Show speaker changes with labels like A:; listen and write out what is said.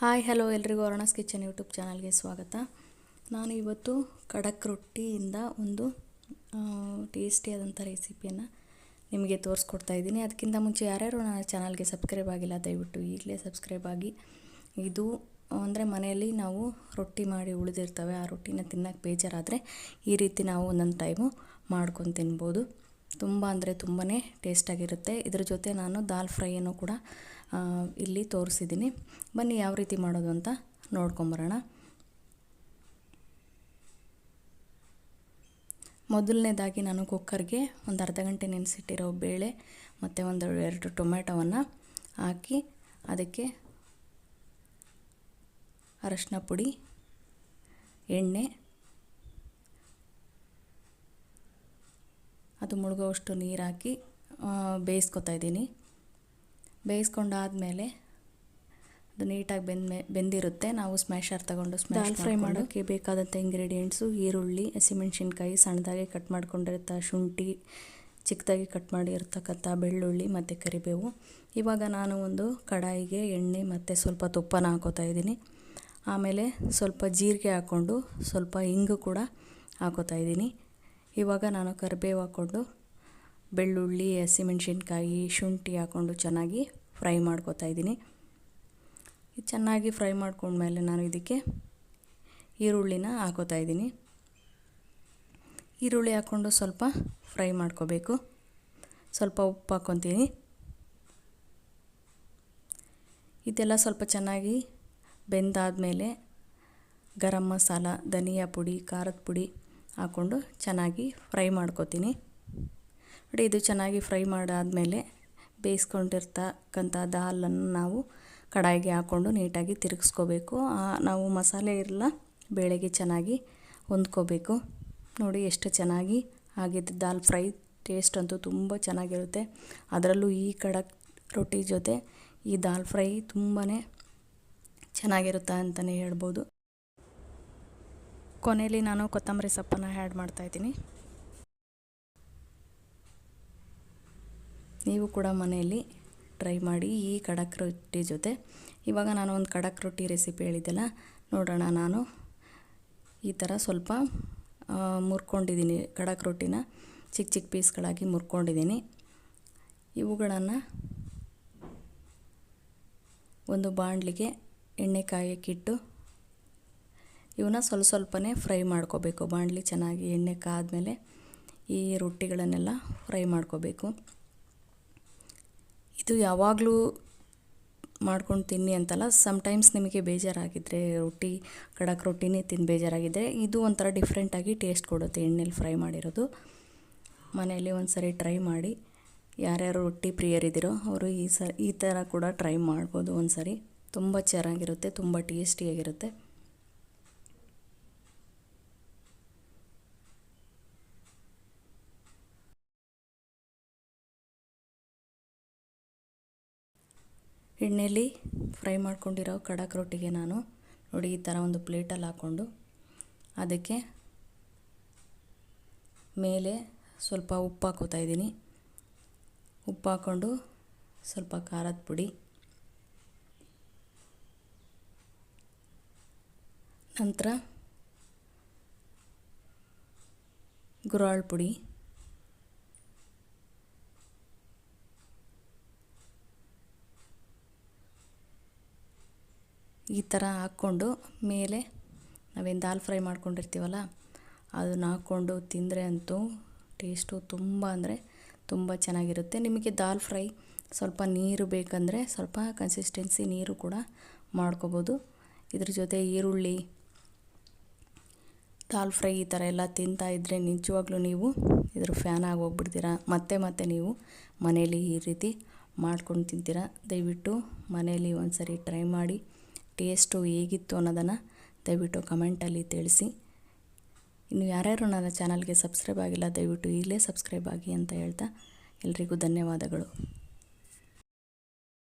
A: Hi, hello ಎಲ್ರಿಗೂ ಅರುಣಾಸ್ kitchen YouTube ಚಾನಲ್ಗೆ ಸ್ವಾಗತ. ನಾನು ಇವತ್ತು ಖಡಕ್ ರೊಟ್ಟಿಯಿಂದ ಒಂದು ಟೇಸ್ಟಿಯಾದಂಥ ರೆಸಿಪಿಯನ್ನು ನಿಮಗೆ ತೋರಿಸ್ಕೊಡ್ತಾ ಇದ್ದೀನಿ. ಅದಕ್ಕಿಂತ ಮುಂಚೆ ಯಾರ್ಯಾರು ನನ್ನ ಚಾನಲ್ಗೆ ಸಬ್ಸ್ಕ್ರೈಬ್ ಆಗಿಲ್ಲ, ದಯವಿಟ್ಟು ಈಗಲೇ ಸಬ್ಸ್ಕ್ರೈಬ್ ಆಗಿ. ಇದು ಅಂದರೆ ಮನೆಯಲ್ಲಿ ನಾವು ರೊಟ್ಟಿ ಮಾಡಿ ಉಳಿದಿರ್ತವೆ. ಆ ರೊಟ್ಟಿನ ತಿನ್ನೋಕ್ಕೆ ಬೇಜಾರಾದರೆ ಈ ರೀತಿ ನಾವು ಒಂದೊಂದು ಟೈಮು ಮಾಡ್ಕೊಂಡು ತಿನ್ಬೋದು. ತುಂಬ ಅಂದರೆ ತುಂಬಾ ಟೇಸ್ಟಾಗಿರುತ್ತೆ. ಇದ್ರ ಜೊತೆ ನಾನು ದಾಲ್ ಫ್ರೈಯನ್ನು ಕೂಡ ಇಲ್ಲಿ ತೋರಿಸಿದ್ದೀನಿ. ಬನ್ನಿ ಯಾವ ರೀತಿ ಮಾಡೋದು ಅಂತ ನೋಡ್ಕೊಂಬರೋಣ. ಮೊದಲನೇದಾಗಿ ನಾನು ಕುಕ್ಕರ್ಗೆ ಒಂದು ಅರ್ಧ ಗಂಟೆ ನೆನೆಸಿಟ್ಟಿರೋ ಬೇಳೆ ಮತ್ತು ಒಂದು ಎರಡು ಟೊಮೆಟೊವನ್ನು ಹಾಕಿ ಅದಕ್ಕೆ ಅರಶಿನ ಪುಡಿ, ಎಣ್ಣೆ ಅದು ಮುಳುಗೋವಷ್ಟು ನೀರು ಹಾಕಿ ಬೇಯಿಸ್ಕೊತಾ ಇದ್ದೀನಿ. ಬೇಯಿಸ್ಕೊಂಡಾದಮೇಲೆ ಅದು ನೀಟಾಗಿ ಬೆಂದ ಬೆಂದಿರುತ್ತೆ. ನಾವು ಸ್ಮ್ಯಾಶರ್ ತಗೊಂಡು ಸ್ಮ್ಯಾಶ್ ಫ್ರೈ ಮಾಡೋಕ್ಕೆ ಬೇಕಾದಂಥ ಇಂಗ್ರೀಡಿಯೆಂಟ್ಸು ಈರುಳ್ಳಿ ಹಸಿಮೆಣ್ಸಿನ್ಕಾಯಿ ಸಣ್ಣದಾಗಿ ಕಟ್ ಮಾಡ್ಕೊಂಡಿರ್ತ ಶುಂಠಿ ಚಿಕ್ಕದಾಗಿ ಕಟ್ ಮಾಡಿರ್ತಕ್ಕಂಥ ಬೆಳ್ಳುಳ್ಳಿ ಮತ್ತು ಕರಿಬೇವು. ಇವಾಗ ನಾನು ಒಂದು ಕಡಾಯಿಗೆ ಎಣ್ಣೆ ಮತ್ತು ಸ್ವಲ್ಪ ತುಪ್ಪನ ಹಾಕೋತಾ ಇದ್ದೀನಿ. ಆಮೇಲೆ ಸ್ವಲ್ಪ ಜೀರಿಗೆ ಹಾಕ್ಕೊಂಡು ಸ್ವಲ್ಪ ಇಂಗು ಕೂಡ ಹಾಕೋತಾ ಇದ್ದೀನಿ. ಇವಾಗ ನಾನು ಕರಿಬೇವು ಹಾಕ್ಕೊಂಡು ಬೆಳ್ಳುಳ್ಳಿ, ಹಸಿಮೆಣ್ಸಿನ್ಕಾಯಿ, ಶುಂಠಿ ಹಾಕ್ಕೊಂಡು ಚೆನ್ನಾಗಿ ಫ್ರೈ ಮಾಡ್ಕೊತಾ ಇದ್ದೀನಿ. ಇದು ಚೆನ್ನಾಗಿ ಫ್ರೈ ಮಾಡ್ಕೊಂಡ್ಮೇಲೆ ನಾನು ಇದಕ್ಕೆ ಈರುಳ್ಳಿನ ಹಾಕೋತಾ ಇದ್ದೀನಿ. ಈರುಳ್ಳಿ ಹಾಕ್ಕೊಂಡು ಸ್ವಲ್ಪ ಫ್ರೈ ಮಾಡ್ಕೋಬೇಕು. ಸ್ವಲ್ಪ ಉಪ್ಪು ಹಾಕ್ಕೊತೀನಿ. ಇದೆಲ್ಲ ಸ್ವಲ್ಪ ಚೆನ್ನಾಗಿ ಬೆಂದಾದಮೇಲೆ ಗರಂ ಮಸಾಲ, ಧನಿಯಾ ಪುಡಿ, ಖಾರದ ಪುಡಿ ಹಾಕ್ಕೊಂಡು ಚೆನ್ನಾಗಿ ಫ್ರೈ ಮಾಡ್ಕೊತೀನಿ. ನೋಡಿ, ಇದು ಚೆನ್ನಾಗಿ ಫ್ರೈ ಮಾಡಾದಮೇಲೆ ಬೇಯಿಸ್ಕೊಂಡಿರ್ತಕ್ಕಂಥ ದಾಲನ್ನು ನಾವು ಕಡಾಯಿಗೆ ಹಾಕ್ಕೊಂಡು ನೀಟಾಗಿ ತಿರುಗಿಸ್ಕೋಬೇಕು. ನಾವು ಮಸಾಲೆ ಇರಲ್ಲ ಬೇಳೆಗೆ ಚೆನ್ನಾಗಿ ಹೊಂದ್ಕೋಬೇಕು. ನೋಡಿ, ಎಷ್ಟು ಚೆನ್ನಾಗಿ ಆಗಿದೆ ದಾಲ್ ಫ್ರೈ ಟೇಸ್ಟ್ ಅಂತೂ ತುಂಬ ಚೆನ್ನಾಗಿರುತ್ತೆ. ಅದರಲ್ಲೂ ಈ ಕಡಕ್ ರೊಟ್ಟಿ ಜೊತೆ ಈ ದಾಲ್ ಫ್ರೈ ತುಂಬಾ ಚೆನ್ನಾಗಿರುತ್ತೆ ಅಂತಲೇ ಹೇಳ್ಬೋದು. ಕೊನೆಯಲ್ಲಿ ನಾನು ಕೊತ್ತಂಬರಿ ಸೊಪ್ಪನ್ನು ಆ್ಯಡ್ ಮಾಡ್ತಾಯಿದ್ದೀನಿ ನೀವು ಕೂಡ ಮನೆಯಲ್ಲಿ ಟ್ರೈ ಮಾಡಿ ಈ ಖಡಕ್ ರೊಟ್ಟಿ ಜೊತೆ. ಇವಾಗ ನಾನು ಒಂದು ಖಡಕ್ ರೊಟ್ಟಿ ರೆಸಿಪಿ ಹೇಳಿದ್ದೆಲ್ಲ, ನೋಡೋಣ ನಾನು. ಈ ಥರ ಸ್ವಲ್ಪ ಮುರ್ಕೊಂಡಿದ್ದೀನಿ ಖಡಕ್ ರೊಟ್ಟಿನ. ಚಿಕ್ಕ ಚಿಕ್ಕ ಪೀಸ್ಗಳಾಗಿ ಮುರ್ಕೊಂಡಿದ್ದೀನಿ. ಇವುಗಳನ್ನು ಒಂದು ಬಾಣಲಿಗೆ ಎಣ್ಣೆ ಕಾಯಕ್ಕಿಟ್ಟು ಇವನ್ನ ಸ್ವಲ್ಪ ಸ್ವಲ್ಪನೇ ಫ್ರೈ ಮಾಡ್ಕೋಬೇಕು. ಬಾಣಲಿ ಚೆನ್ನಾಗಿ ಎಣ್ಣೆ ಕಾದ್ಮೇಲೆ ಈ ರೊಟ್ಟಿಗಳನ್ನೆಲ್ಲ ಫ್ರೈ ಮಾಡ್ಕೋಬೇಕು. ಇದು ಯಾವಾಗಲೂ ಮಾಡ್ಕೊಂಡು ತಿನ್ನಿ ಅಂತಲ್ಲ ಸಮ್ಟೈಮ್ಸ್ ನಿಮಗೆ ಬೇಜಾರಾಗಿದ್ದರೆ ರೊಟ್ಟಿ, ಖಡಕ್ ರೊಟ್ಟಿನೇ ತಿಂದು ಬೇಜಾರಾಗಿದ್ದರೆ ಇದು ಒಂಥರ ಡಿಫ್ರೆಂಟಾಗಿ ಟೇಸ್ಟ್ ಕೊಡುತ್ತೆ ಎಣ್ಣೆಲಿ ಫ್ರೈ ಮಾಡಿರೋದು. ಮನೆಯಲ್ಲಿ ಒಂದು ಸರಿ ಟ್ರೈ ಮಾಡಿ. ಯಾರ್ಯಾರು ರೊಟ್ಟಿ ಪ್ರಿಯರಿದ್ದೀರೋ ಅವರು ಈ ಸ ಈ ಥರ ಕೂಡ ಟ್ರೈ ಮಾಡ್ಬೋದು ಒಂದು ಸರಿ ತುಂಬ ಚೆನ್ನಾಗಿರುತ್ತೆ, ತುಂಬ ಟೇಸ್ಟಿಯಾಗಿರುತ್ತೆ. ಎಣ್ಣೆಯಲ್ಲಿ ಫ್ರೈ ಮಾಡ್ಕೊಂಡಿರೋ ಖಡಕ್ ರೊಟ್ಟಿಗೆ ನಾನು. ನೋಡಿ, ಈ ಥರ ಒಂದು ಪ್ಲೇಟಲ್ಲಿ ಹಾಕ್ಕೊಂಡು ಅದಕ್ಕೆ ಮೇಲೆ ಸ್ವಲ್ಪ ಉಪ್ಪು ಹಾಕೋತಾ ಇದ್ದೀನಿ. ಉಪ್ಪು ಹಾಕ್ಕೊಂಡು ಸ್ವಲ್ಪ ಖಾರದ ಪುಡಿ. ನಂತರ ಗುರಾಳ್ ಪುಡಿ. ಈ ಥರ ಹಾಕ್ಕೊಂಡು ಮೇಲೆ ನಾವೇನು ದಾಲ್ ಫ್ರೈ ಮಾಡ್ಕೊಂಡಿರ್ತೀವಲ್ಲ, ಅದನ್ನ ಹಾಕ್ಕೊಂಡು ತಿಂದರೆ ಅಂತೂ ಟೇಸ್ಟು ತುಂಬ ಅಂದರೆ ತುಂಬ ಚೆನ್ನಾಗಿರುತ್ತೆ. ನಿಮಗೆ ದಾಲ್ ಫ್ರೈ ಸ್ವಲ್ಪ ನೀರು ಬೇಕಂದರೆ ಸ್ವಲ್ಪ ಕನ್ಸಿಸ್ಟೆನ್ಸಿ ನೀರು ಕೂಡ ಮಾಡ್ಕೋಬೋದು. ಇದ್ರ ಜೊತೆ ಈರುಳ್ಳಿ, ದಾಲ್ ಫ್ರೈ ಈ ಥರ ಎಲ್ಲ ತಿಂತಾ ಇದ್ದರೆ ನಿಜವಾಗ್ಲೂ ನೀವು ಇದ್ರ ಫ್ಯಾನ್ ಆಗಿ ಹೋಗ್ಬಿಡ್ತೀರಾ. ಮತ್ತೆ ಮತ್ತೆ ನೀವು ಮನೇಲಿ ಈ ರೀತಿ ಮಾಡ್ಕೊಂಡು ತಿಂತೀರಾ. ದಯವಿಟ್ಟು ಮನೇಲಿ ಒಂದು ಸರಿ ಟ್ರೈ ಮಾಡಿ. ಟೇಸ್ಟು ಹೇಗಿತ್ತು ಅನ್ನೋದನ್ನು ದಯವಿಟ್ಟು ಕಮೆಂಟಲ್ಲಿ ತಿಳಿಸಿ. ಇನ್ನು ಯಾರ್ಯಾರು ನನ್ನ ಚಾನಲ್ಗೆ ಸಬ್ಸ್ಕ್ರೈಬ್ ಆಗಿಲ್ಲ, ದಯವಿಟ್ಟು ಈಗಲೇ ಸಬ್ಸ್ಕ್ರೈಬ್ ಆಗಿ ಅಂತ ಹೇಳ್ತಾ ಎಲ್ರಿಗೂ ಧನ್ಯವಾದಗಳು.